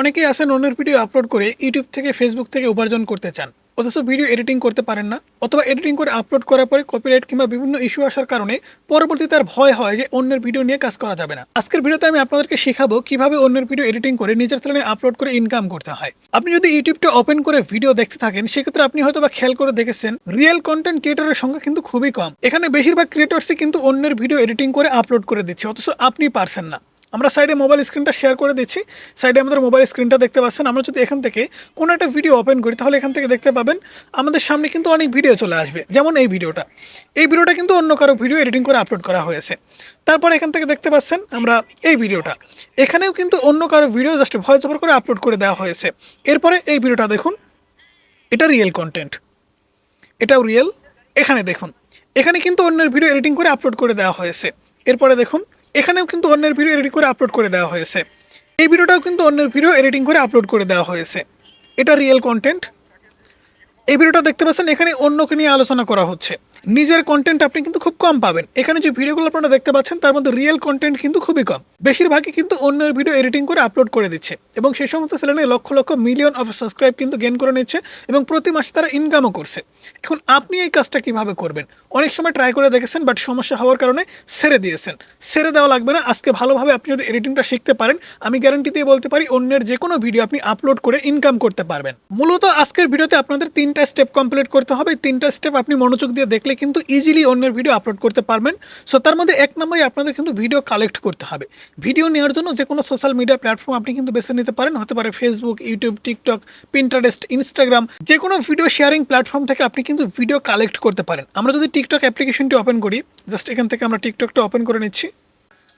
অনেকেই আছেন অন্যের ভিডিও আপলোড করে ইউটিউব থেকে ফেসবুক থেকে উপার্জন করতে চান। অথচ ভিডিও এডিটিং করতে পারেন না, অথবা এডিটিং করে আপলোড করার পরে কপিরাইট কিংবা বিভিন্ন ইস্যু আসার কারণে পরবর্তীতে আর ভয় হয় যে অন্যের ভিডিও নিয়ে কাজ করা যাবে না। আজকের ভিডিওতে আমি আপনাদেরকে শেখাবো কীভাবে অন্যের ভিডিও এডিটিং করে নিজের চ্যানেলে আপলোড করে ইনকাম করতে হয়। আপনি যদি ইউটিউবটা ওপেন করে ভিডিও দেখতে থাকেন, সেক্ষেত্রে আপনি হয়তো বা খেয়াল করে দেখেছেন রিয়েল কন্টেন্ট ক্রিয়েটরের সংখ্যা কিন্তু খুবই কম। এখানে বেশিরভাগ ক্রিয়েটর্সই কিন্তু অন্যের ভিডিও এডিটিং করে আপলোড করে দিচ্ছে, অথচ আপনি পারছেন না। আমরা সাইডে মোবাইল স্ক্রিনটা শেয়ার করে দিচ্ছি। সাইডে আমাদের মোবাইল স্ক্রিনটা দেখতে পাচ্ছেন। আমরা যদি এখান থেকে কোনো একটা ভিডিও ওপেন করি, তাহলে এখান থেকে দেখতে পাবেন, আমাদের সামনে কিন্তু অনেক ভিডিও চলে আসবে। যেমন এই ভিডিওটা এই ভিডিওটা কিন্তু অন্য কারও ভিডিও এডিটিং করে আপলোড করা হয়েছে। তারপর এখান থেকে দেখতে পাচ্ছেন আমরা এই ভিডিওটা এখানেও কিন্তু অন্য কারও ভিডিও জাস্ট ভয়েস ওভার করে আপলোড করে দেওয়া হয়েছে। এরপরে এই ভিডিওটা দেখুন। এটা রিয়েল কন্টেন্ট এটাও রিয়েল এখানে দেখুন। এখানে কিন্তু অন্যের ভিডিও এডিটিং করে আপলোড করে দেওয়া হয়েছে। এরপরে দেখুন। এখানেও কিন্তু অন্যের ভিডিও এডিট করে আপলোড করে দেওয়া হয়েছে। এই ভিডিওটাও কিন্তু অন্যের ভিডিও এডিটিং করে আপলোড করে দেওয়া হয়েছে। এটা রিয়েল কন্টেন্ট এই ভিডিওটা দেখতে পাচ্ছেন, এখানে অন্যকে নিয়ে আলোচনা করা হচ্ছে। নিজের কন্টেন্ট আপনি কিন্তু খুব কম পাবেন। এখানে যে ভিডিওগুলো আপনারা দেখতে পাচ্ছেন, তার মধ্যে রিয়েল কন্টেন্ট কিন্তু খুবই কম। বেশিরভাগই কিন্তু অন্যের ভিডিও এডিটিং করে আপলোড করে দিচ্ছে। এবং সেই সমস্ত চ্যানেলে lakh lakh million of subscribe কিন্তু গেন করে নিচ্ছে এবং প্রতি মাসে তারা ইনকামও করছে। এখন আপনি এই কাজটা কীভাবে করবেন? অনেক সময় ট্রাই করে দেখেছেন বাট সমস্যা হওয়ার কারণে ছেড়ে দিয়েছেন। ছেড়ে দেওয়া লাগবে না। আজকে ভালোভাবে আপনি যদি এডিটিংটা শিখতে পারেন, আমি গ্যারান্টি দিয়ে বলতে পারি, অন্যের যে কোনো ভিডিও আপনি আপলোড করে ইনকাম করতে পারবেন। মূলত আজকের ভিডিওতে আপনাদের তিনটা স্টেপ কমপ্লিট করতে হবে। তিনটা স্টেপ আপনি মনোযোগ দিয়ে দেখলে কিন্তু ইজিলি অন্যের ভিডিও আপলোড করতে পারবেন। সো তার মধ্যে এক নম্বরে আপনাদের কিন্তু ভিডিও কালেক্ট করতে হবে। ভিডিও নেওয়ার জন্য যে কোনো সোশ্যাল মিডিয়া প্ল্যাটফর্ম আপনি কিন্তু বেছে নিতে পারেন। হতে পারে Facebook YouTube TikTok Pinterest Instagram যে কোনো ভিডিও শেয়ারিং প্ল্যাটফর্ম থেকে আপনি কিন্তু ভিডিও কালেক্ট করতে পারেন। আমরা যদি টিকটক অ্যাপ্লিকেশনটি ওপেন করি জাস্ট এখান থেকে আমরা টিকটকটা ওপেন করে নিচ্ছি।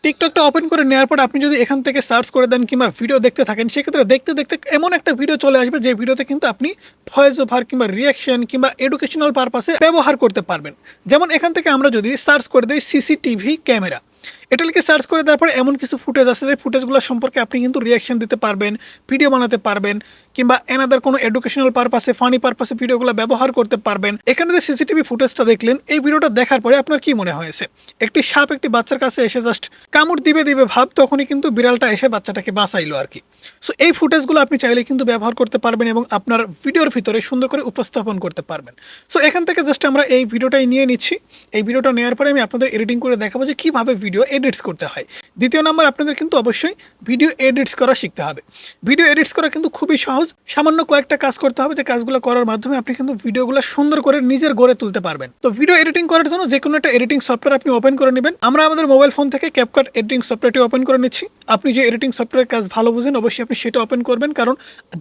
টিকটকটা ওপেন করে নেওয়ার পর আপনি যদি এখান থেকে সার্চ করে দেন কিংবা ভিডিও দেখতে থাকেন, সেক্ষেত্রে দেখতে দেখতে এমন একটা ভিডিও চলে আসবে যে ভিডিওতে কিন্তু আপনি ভয়েস ওভার কিংবা রিয়াকশন কিংবা এডুকেশনাল পারপাসে ব্যবহার করতে পারবেন। যেমন এখান থেকে আমরা যদি সার্চ করে দিই সিসিটিভি ক্যামেরা এটা লিখে সার্চ করে দেওয়ার পরে এমন কিছু ফুটেজ আছে, যে ফুটেজগুলো সম্পর্কে আপনি কিন্তু রিয়াকশন দিতে পারবেন ভিডিও বানাতে পারবেন, কিংবা এনাদার কোনো এডুকেশনাল পারপাসে ফানি পারপাসে ভিডিওগুলো ব্যবহার করতে পারবেন। এখানে যে সিসিটিভি ফুটেজটা দেখলেন, এই ভিডিওটা দেখার পরে আপনার কি মনে হয়েছে? একটি সাপ একটি বাচ্চার কাছে এসে জাস্ট কামড় দিবে দিবে ভাব, তখনই কিন্তু বিড়ালটা এসে বাচ্চাটাকে বাঁচাইলো আর কি। সো এই ফুটেজগুলো আপনি চাইলে কিন্তু ব্যবহার করতে পারবেন এবং আপনার ভিডিওর ভিতরে সুন্দর করে উপস্থাপন করতে পারবেন। সো এখান থেকে জাস্ট আমরা এই ভিডিওটাই নিয়ে নিচ্ছি। এই ভিডিওটা নেওয়ার পরে আমি আপনাদের এডিটিং করে দেখাবো যে কীভাবে ভিডিও এডিটস করতে হয়। দ্বিতীয় নাম্বার, আপনাদের কিন্তু অবশ্যই ভিডিও এডিটস করা শিখতে হবে। ভিডিও এডিটস করা কিন্তু খুবই সহজ। সামান্য কয়েকটা কাজ করতে হবে। যে কাজগুলো করার মাধ্যমে আপনি কিন্তু ভিডিওগুলো সুন্দর করে নিজের গড়ে তুলতে পারবেন। তো ভিডিও এডিটিং করার জন্য যে কোনো একটা এডিটিং সফটওয়্যার আপনি ওপেন করে নেবেন। আমরা আমাদের মোবাইল ফোন থেকে ক্যাপকাট এডিটিং সফটওয়্যারটি ওপেন করে নিচ্ছি। আপনি যে এডিটিং সফটওয়্যারের কাজ ভালো বুঝেন, অবশ্যই আপনি সেটা ওপেন করবেন। কারণ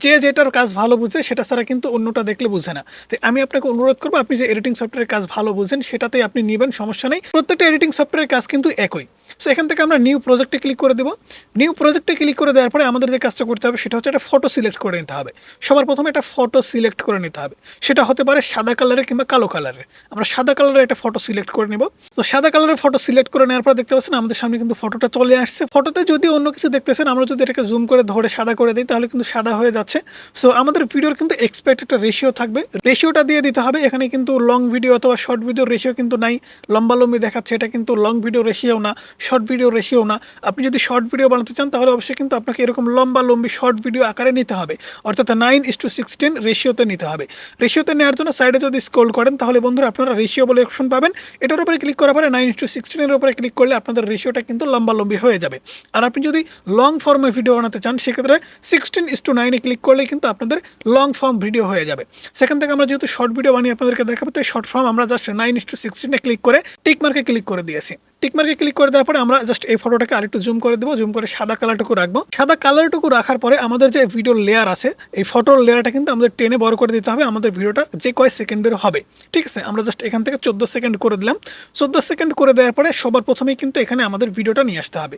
যে যেটার কাজ ভালো বুঝে, সেটা ছাড়া কিন্তু অন্যটা দেখলে বুঝে না। তো আমি আপনাকে অনুরোধ করব, আপনি যে এডিটিং সফটওয়্যারের কাজ ভালো বুঝেন, সেটাতেই আপনি নেবেন, সমস্যা নেই। প্রত্যেকটা এডিটিং সফটওয়্যারের কাজ কিন্তু একই। সো এখান থেকে আমরা নিউ প্রজেক্টে ক্লিক করে দেবো। নিউ প্রজেক্টে ক্লিক করে দেওয়ার পরে আমাদের যে কাজটা করতে হবে, সেটা হচ্ছে একটা ফটো সিলেক্ট করে নিতে হবে। সবার প্রথমে একটা ফটো সিলেক্ট করে নিতে হবে। সেটা হতে পারে সাদা কালারের কিংবা কালো কালারের আমরা সাদা কালারের একটা ফটো সিলেক্ট করে নেব। তো সাদা কালারের ফটো সিলেক্ট করে নেওয়ার পর দেখতে পাচ্ছেন, আমাদের সামনে কিন্তু ফটোটা চলে আসছে। ফটোতে যদি অন্য কিছু দেখতেছেন, আমরা যদি এটাকে জুম করে ধরে সাদা করে দিই, তাহলে কিন্তু সাদা হয়ে যাচ্ছে। সো আমাদের ভিডিওর কিন্তু এক্সপেক্ট একটা রেশিও থাকবে। রেশিওটা দিয়ে দিতে হবে। এখানে কিন্তু লং ভিডিও অথবা শর্ট ভিডিও রেশিও কিন্তু নাই। লম্বা লম্বি দেখাচ্ছে। এটা কিন্তু লং ভিডিও রেশিও না। শর্ট ভিডিও রেশিও না। আপনি যদি শর্ট ভিডিও বানাতে চান, তাহলে অবশ্যই কিন্তু আপনাকে এরকম লম্বা, লম্বি শর্ট ভিডিও আকারে নিতে হবে। অর্থাৎ নাইন ইস টু সিক্সটিন রেশিওতে নিতে হবে। রেশিওতে নেওয়ার জন্য সাইডে যদি স্ক্রোল করেন, তাহলে বন্ধুরা আপনারা রেশিও বলে অপশন পাবেন। এটার উপরে ক্লিক করার পরে নাইন ইস টু সিক্সটিনের উপরে ক্লিক করলে আপনাদের রেশিওটা কিন্তু লম্বা, লম্বি হয়ে যাবে। আর আপনি যদি লং ফর্মে ভিডিও বানাতে চান, সেক্ষেত্রে সিক্সটিন ইস টু নাইনে ক্লিক করলে কিন্তু আপনাদের লং ফর্ম ভিডিও হয়ে যাবে। সেখান থেকে আমরা যেহেতু শর্ট ভিডিও বানিয়ে আপনাদেরকে দেখাবো তো শর্ট ফর্ম আমরা জাস্ট নাইন ইস টু সিক্সটিনে ক্লিক করে টিক মার্কে ক্লিক করে দিয়েছি। টিক মার্কে ক্লিক করে দেওয়ার পরে আমরা জাস্ট এই ফটোটাকে আরেকটু জুম করে দেবো জুম করে সাদা কালারটুকু রাখব। সাদা কালারটুকু রাখার পরে আমাদের যে ভিডিও লেয়ার আছে, এই ফটোর লেয়ারটা কিন্তু আমাদের টেনে বড় করে দিতে হবে, আমাদের ভিডিওটা যে কয় সেকেন্ডের হবে। ঠিক আছে? আমরা জাস্ট এখান থেকে চোদ্দ সেকেন্ড করে দিলাম। চোদ্দ সেকেন্ড করে দেওয়ার পরে সবার প্রথমেই কিন্তু এখানে আমাদের ভিডিওটা নিয়ে আসতে হবে।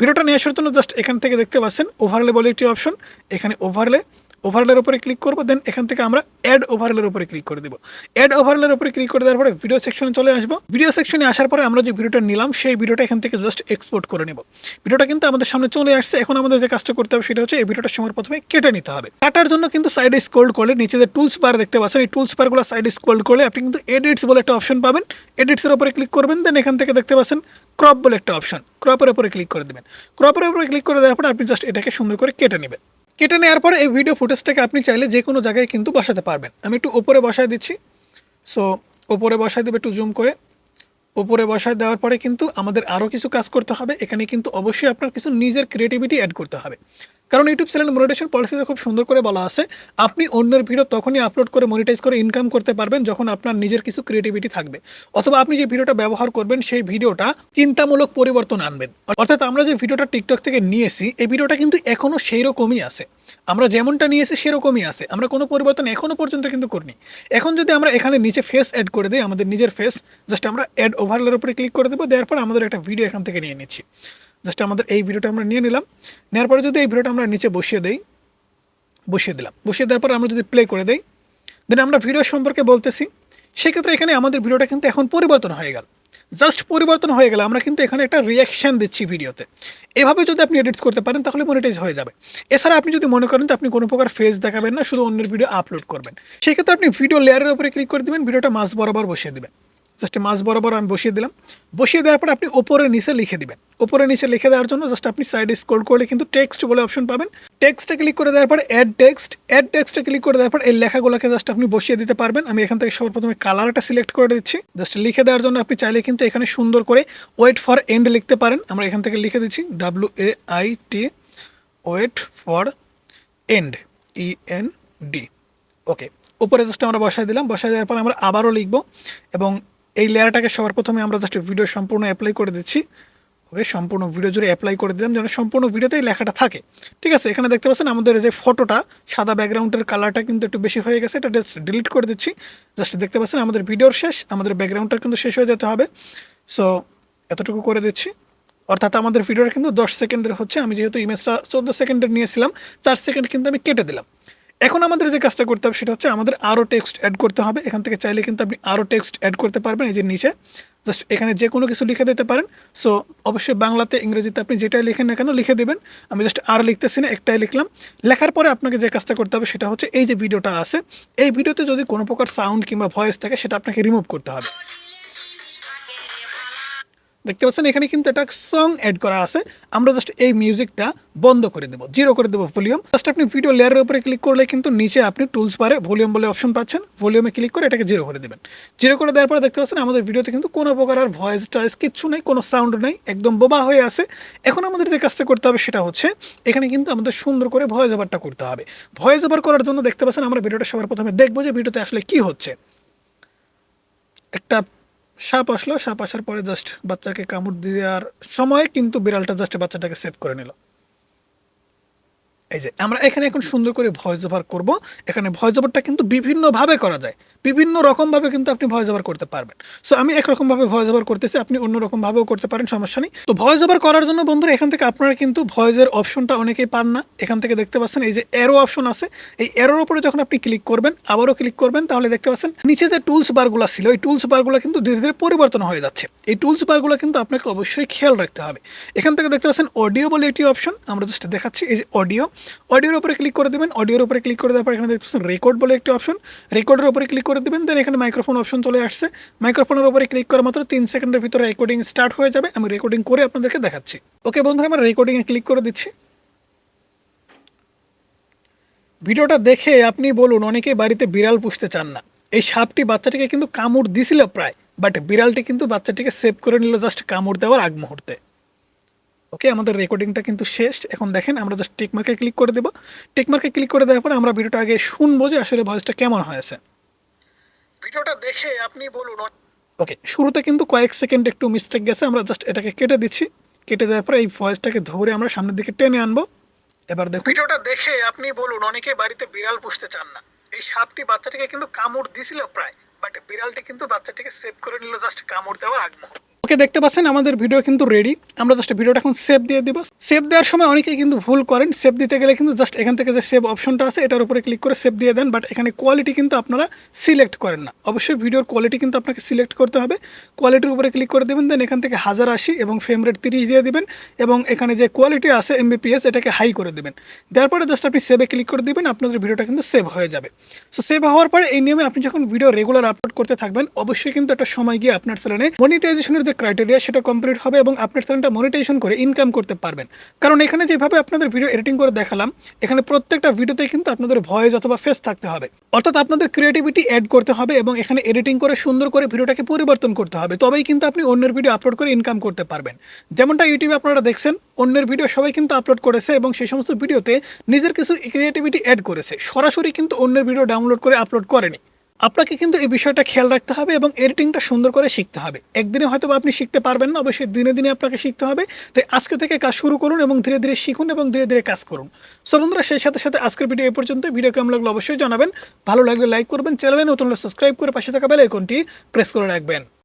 ভিডিওটা নিয়ে আসার জন্য জাস্ট এখান থেকে দেখতে পাচ্ছেন ওভারলে বলে একটি অপশন এখানে ওভারলে ওভারলের উপরে ক্লিক করব দেন এখান থেকে আমরা অ্যাড ওভারলের উপরে ক্লিক করে দেবো। অ্যাড ওভারলের উপরে ক্লিক করে দেওয়ার পরে ভিডিও সেকশনে চলে আসব। ভিডিও সেকশনে আসার পরে আমরা যে ভিডিওটা নিলাম, সেই ভিডিওটা এখান থেকে জাস্ট এক্সপোর্ট করে নেব। ভিডিওটা কিন্তু আমাদের সামনে চলে আসছে। এখন আমাদের যে কাজটা করতে হবে, সেটা হচ্ছে এই ভিডিওটা সময় প্রথমে কেটে নিতে হবে। কাটার জন্য কিন্তু সাইডে স্কোল্ড করলে নিচে যে টুলস বার দেখতে পাচ্ছেন, এই টুলস বারগুলো সাইডে স্ক্রোল করলে আপনি কিন্তু এডিটস বলে একটা অপশন পাবেন। এডিটসের উপরে ক্লিক করবেন দেন এখান থেকে দেখতে পাচ্ছেন ক্রপ বলে একটা অপশন ক্রপের উপরে ক্লিক করে দেবেন। ক্রপের উপরে ক্লিক করে দেওয়ার পরে আপনি জাস্ট এটাকে সুন্দর করে কেটে নেবেন। কেটে নেওয়ার পরে এই ভিডিও ফুটেজটাকে আপনি চাইলে যে কোনো জায়গায় কিন্তু বসাতে পারবেন। আমি একটু ওপরে বসায় দিচ্ছি। সো ওপরে বসায় দেবে একটু জুম করে। ওপরে বসায় দেওয়ার পরে কিন্তু আমাদের আরও কিছু কাজ করতে হবে। এখানে কিন্তু অবশ্যই আপনার কিছু নিজের ক্রিয়েটিভিটি অ্যাড করতে হবে। কারণ ইউটিউব চ্যানেল মনিটাইজেশন পলিসিতে খুব সুন্দর করে বলা আছে, আপনি অন্যের ভিডিও তখনই আপলোড করে মনিটাইজ করে ইনকাম করতে পারবেন যখন আপনার নিজের কিছু ক্রিয়েটিভিটি থাকবে। অথবা আপনি যে ভিডিওটা ব্যবহার করবেন, সেই ভিডিওটা চিন্তামূলক পরিবর্তন আনবেন। অর্থাৎ আমরা যে ভিডিওটা টিকটক থেকে নিয়েছি, এই ভিডিওটা কিন্তু এখনও সেই রকমই আছে। আমরা যেমনটা নিয়েছি, সেরকমই আছে। আমরা কোনো পরিবর্তন এখনও পর্যন্ত কিন্তু করিনি। এখন যদি আমরা এখানে নিচে ফেস অ্যাড করে দিই, আমাদের নিজের ফেস জাস্ট আমরা অ্যাড ওভারলের উপরে ক্লিক করে দেবো, দেওয়ার পর আমাদের একটা ভিডিও এখান থেকে নিয়ে নিচ্ছি। জাস্ট আমাদের এই ভিডিওটা আমরা নিয়ে নিলাম। নেওয়ার পরে যদি এই ভিডিওটা আমরা নিচে বসিয়ে দেই, বসিয়ে দিলাম। বসিয়ে দেওয়ার পর আমরা যদি প্লে করে দেই দেন আমরা ভিডিও সম্পর্কে বলতেছি। সেক্ষেত্রে এখানে আমাদের ভিডিওটা কিন্তু এখন পরিবর্তন হয়ে গেল। জাস্ট পরিবর্তন হয়ে গেলে আমরা কিন্তু এখানে একটা রিয়াকশান দিচ্ছি ভিডিওতে। এভাবে যদি আপনি এডিট করতে পারেন, তাহলে মনিটাইজ হয়ে যাবে। এছাড়া আপনি যদি মনে করেন যে আপনি কোনো প্রকার ফেস দেখাবেন না, শুধু অন্যের ভিডিও আপলোড করবেন, সেক্ষেত্রে আপনি ভিডিও লেয়ারের উপরে ক্লিক করে দেবেন ভিডিওটা মাছ বরাবর বসিয়ে দেবেন। জাস্ট মাছ বরাবর আমি বসিয়ে দিলাম। বসিয়ে দেওয়ার পর আপনি ওপরে নিচে লিখে দিবেন। ওপরে নিচে লিখে দেওয়ার জন্য জাস্ট আপনি সাইডে স্ক্রল করলে কিন্তু টেক্সট বলে অপশন পাবেন। টেক্সটে ক্লিক করে দেওয়ার পর অ্যাড টেক্সট অ্যাড টেক্সটে ক্লিক করে দেওয়ার পর এই লেখাগুলোকে জাস্ট আপনি বসিয়ে দিতে পারবেন। আমি এখান থেকে সবার প্রথমে কালারটা সিলেক্ট করে দিচ্ছি। জাস্ট লিখে দেওয়ার জন্য আপনি চাইলে কিন্তু এখানে সুন্দর করে ওয়েট ফর এন্ড লিখতে পারেন। আমরা এখান থেকে লিখে দিচ্ছি W A I T wait for end E N D okay উপরে জাস্ট আমরা বসাই দিলাম। বসায় দেওয়ার পর আমরা আবারও লিখব এবং এই লেয়ারটাকে সবার প্রথমে আমরা জাস্ট ভিডিও সম্পূর্ণ অ্যাপ্লাই করে দিচ্ছি। ওকে সম্পূর্ণ ভিডিও জুড়ে অ্যাপ্লাই করে দিলাম, যেন সম্পূর্ণ ভিডিওতেই লেখাটা থাকে। ঠিক আছে, এখানে দেখতে পাচ্ছেন আমাদের যে ফটোটা সাদা ব্যাকগ্রাউন্ডের কালারটা কিন্তু একটু বেশি হয়ে গেছে, এটা জাস্ট ডিলিট করে দিচ্ছি। জাস্ট দেখতে পাচ্ছেন আমাদের ভিডিওর শেষ, আমাদের ব্যাকগ্রাউন্ডটা কিন্তু শেষ হয়ে যেতে হবে। সো এতটুকু করে দিচ্ছি। অর্থাৎ আমাদের ভিডিওটা কিন্তু দশ সেকেন্ডের হচ্ছে, আমি যেহেতু ইমেজটা চোদ্দ সেকেন্ডের নিয়েছিলাম, চার সেকেন্ড কিন্তু আমি কেটে দিলাম। এখন আমাদের যে কাজটা করতে হবে সেটা হচ্ছে আমাদের আরও টেক্সট অ্যাড করতে হবে। এখান থেকে চাইলে কিন্তু আপনি আরও টেক্সট অ্যাড করতে পারবেন এই যে নিচে। জাস্ট এখানে যে কোনো কিছু লিখে দিতে পারেন। সো অবশ্যই বাংলাতে, ইংরেজিতে আপনি যেটাই লিখেন না কেন লিখে দেবেন। আমি জাস্ট আর লিখতেছি না, একটাই লিখলাম। লেখার পরে আপনাকে যে কাজটা করতে হবে সেটা হচ্ছে এই যে ভিডিওটা আছে, এই ভিডিওতে যদি কোনো প্রকার সাউন্ড কিংবা ভয়েস থাকে সেটা আপনাকে রিমুভ করতে হবে। দেখতে পাচ্ছেন, এখানে কিন্তু একটা সং অ্যাড করা আছে। আমরা জাস্ট এই মিউজিকটা বন্ধ করে দেবো জিরো করে দেবো ভলিউম জাস্ট আপনি ভিডিও লেয়ারের উপরে ক্লিক করলে কিন্তু নিচে আপনি টুলস পারে ভলিউম বলে অপশন পাচ্ছেন। ভলিউমে ক্লিক করে এটাকে জিরো করে দেবেন। জিরো করে দেওয়ার পরে দেখতে পাচ্ছেন, আমাদের ভিডিওতে কিন্তু কোনো প্রকার আর ভয়েস টয়েস কিচ্ছু নেই, কোনো সাউন্ড নেই, একদম বোবা হয়ে আছে। এখন আমাদের যে কাজটা করতে হবে সেটা হচ্ছে, এখানে কিন্তু আমাদের সুন্দর করে ভয়েস ওভারটা করতে হবে। ভয়েস ওভার করার জন্য দেখতে পাচ্ছেন, আমরা ভিডিওটা সবার প্রথমে দেখব যে ভিডিওতে আসলে কি হচ্ছে। একটা সাপ আসলো, সাপ আসার পরে জাস্ট বাচ্চাকে কামড় দিয়ে দেওয়ার সময় কিন্তু বিড়ালটা জাস্ট বাচ্চাটাকে সেভ করে নিল। এই যে, আমরা এখানে এখন সুন্দর করে ভয়েস ওভার করব। এখানে ভয়েস ওভারটা কিন্তু বিভিন্নভাবে করা যায়। বিভিন্ন রকমভাবে কিন্তু আপনি ভয়েস ওভার করতে পারবেন। সো আমি একরকমভাবে ভয়েস ওভার করতেছি, আপনি অন্য রকমভাবেও করতে পারেন, সমস্যা নেই। তো ভয়েস ওভার করার জন্য বন্ধুরা, এখান থেকে আপনারা কিন্তু ভয়েসের অপশনটা অনেকেই পান না। এখান থেকে দেখতে পাচ্ছেন, এই যে এরো অপশন আছে, এই এরোর উপরে যখন আপনি ক্লিক করবেন, আবারও ক্লিক করবেন, তাহলে দেখতে পাচ্ছেন, নিচে যে টুলস বারগুলো ছিল, এই টুলস বারগুলো কিন্তু ধীরে ধীরে পরিবর্তন হয়ে যাচ্ছে। এই টুলস বারগুলো কিন্তু আপনাকে অবশ্যই খেয়াল রাখতে হবে। এখান থেকে দেখতে পাচ্ছেন অডিও বলে এটি অপশন আমরা জাস্ট দেখাচ্ছি, এই যে অডিও অডিওর উপরে ক্লিক করে দেবেন। অডিওর উপরে ক্লিক করে দেওয়ার পর এখানে দেখতে পাচ্ছেন রেকর্ড বলে একটি অপশন রেকর্ডের উপরে ক্লিক করে দেবেন দেন এখানে মাইক্রোফোন অপশন চলে আসছে। মাইক্রোফোনের উপরে ক্লিক করা মাত্র তিন সেকেন্ডের ভিতরে রেকর্ডিং স্টার্ট হয়ে যাবে। আমি রেকর্ডিং করে আপনাদেরকে দেখাচ্ছি। ওকে বন্ধুরা, আমরা রেকর্ডিংয়ে ক্লিক করে দিচ্ছি। ভিডিওটা দেখে আপনি বলুন, অনেকেই বাড়িতে বিড়াল পুষতে চান না। এই সাপটি বাচ্চাটিকে কিন্তু কামড় দিছিল প্রায় বাট বিড়ালটি কিন্তু বাচ্চাটিকে সেভ করে নিল জাস্ট কামড় দেওয়ার আগ মুহূর্তে। ওকে আমাদের রেকর্ডিংটা কিন্তু শেষ। এখন দেখেন আমরা জাস্ট টিকমার্কে ক্লিক করে দেবো। টিকমার্কে ক্লিক করে দেওয়ার পরে আমরা ভিডিওটা আগে শুনব যে আসলে ভয়েসটা কেমন হয়েছে। ভিডিওটা দেখে আপনি বলুন। ওকে শুরুতে কিন্তু কয়েক সেকেন্ড একটু মিস্টেক গেছে আমরা জাস্ট এটাকে কেটে দিচ্ছি। কেটে দেওয়ার পরে এই ভয়েসটাকে ধরে আমরা সামনের দিকে টেনে আনব। এবার দেখুন। ভিডিওটা দেখে আপনি বলুন অনেকে বাড়িতে বিড়াল পুষতে চান না। এই সাপটি বাচ্চাটিকে কিন্তু কামড় দিছিল প্রায় বাট বিড়ালটি কিন্তু বাচ্চাটিকে সেভ করে নিল জাস্ট কামড় দেওয়ার আগ মুহূর্তে। ওকে দেখতে পাচ্ছেন, আমাদের ভিডিও কিন্তু রেডি আমরা জাস্ট ভিডিওটা এখন সেভ দিয়ে দিব। সেভ দেওয়ার সময় অনেকেই কিন্তু ভুল করেন। সেভ দিতে গেলে কিন্তু জাস্ট এখান থেকে যে সেভ অপশনটা আছে, এটার উপরে ক্লিক করে সেভ দিয়ে দেন। বাট এখানে কোয়ালিটি কিন্তু আপনারা সিলেক্ট করেন না। অবশ্যই ভিডিওর কোয়ালিটি কিন্তু আপনাকে সিলেক্ট করতে হবে। কোয়ালিটির উপরে ক্লিক করে দেবেন দেন এখান থেকে হাজার আশি এবং ফ্রেম রেট তিরিশ দিয়ে দিবেন এবং এখানে যে কোয়ালিটি আছে এমবিপিএস এটাকে হাই করে দেবেন। দেওয়ার পরে জাস্ট আপনি সেভে ক্লিক করে দেবেন, আপনাদের ভিডিওটা কিন্তু সেভ হয়ে যাবে। সো সেভ হওয়ার পরে এই নিয়মে আপনি যখন ভিডিও রেগুলার আপলোড করতে থাকবেন, অবশ্যই কিন্তু একটা সময় গিয়ে আপনার চ্যানেলে মনিটাইজেশনের যে ক্রাইটেরিয়া সেটা কমপ্লিট হবে এবং আপনার চ্যানেলটা মনিটাইজেশন করে ইনকাম করতে পারবেন। কারণ এখানে যেভাবে আপনাদের ভিডিও এডিটিং করে দেখালাম, এখানে প্রত্যেকটা ভিডিওতে কিন্তু আপনাদের ভয়েস অথবা ফেস থাকতে হবে। অর্থাৎ আপনাদের ক্রিয়েটিভিটি অ্যাড করতে হবে এবং এখানে এডিটিং করে সুন্দর করে ভিডিওটাকে পরিবর্তন করতে হবে। তবেই কিন্তু আপনি অন্যের ভিডিও আপলোড করে ইনকাম করতে পারবেন। যেমনটা ইউটিউবে আপনারা দেখছেন, অন্যের ভিডিও সবাই কিন্তু আপলোড করেছে এবং সেই সমস্ত ভিডিওতে নিজের কিছু ক্রিয়েটিভিটি অ্যাড করেছে। সরাসরি কিন্তু অন্যের ভিডিও ডাউনলোড করে আপলোড করেনি। আপনাকে কিন্তু এই বিষয়টা খেয়াল রাখতে হবে এবং এডিটিংটা সুন্দর করে শিখতে হবে। একদিনে হয়তো আপনি শিখতে পারবেন না, অবশ্যই দিনে দিনে আপনাকে শিখতে হবে। তাই আজকে থেকে কাজ শুরু করুন এবং ধীরে ধীরে শিখুন এবং ধীরে ধীরে কাজ করুন। সো বন্ধুরা, সেই সাথে সাথে আজকের ভিডিও এ পর্যন্ত ভিডিও কেমন লাগল অবশ্যই জানাবেন। ভালো লাগলে লাইক করবেন। চ্যানেলে নতুন সাবস্ক্রাইব করে পাশে থাকা বেল আইকনটি প্রেস করে রাখবেন।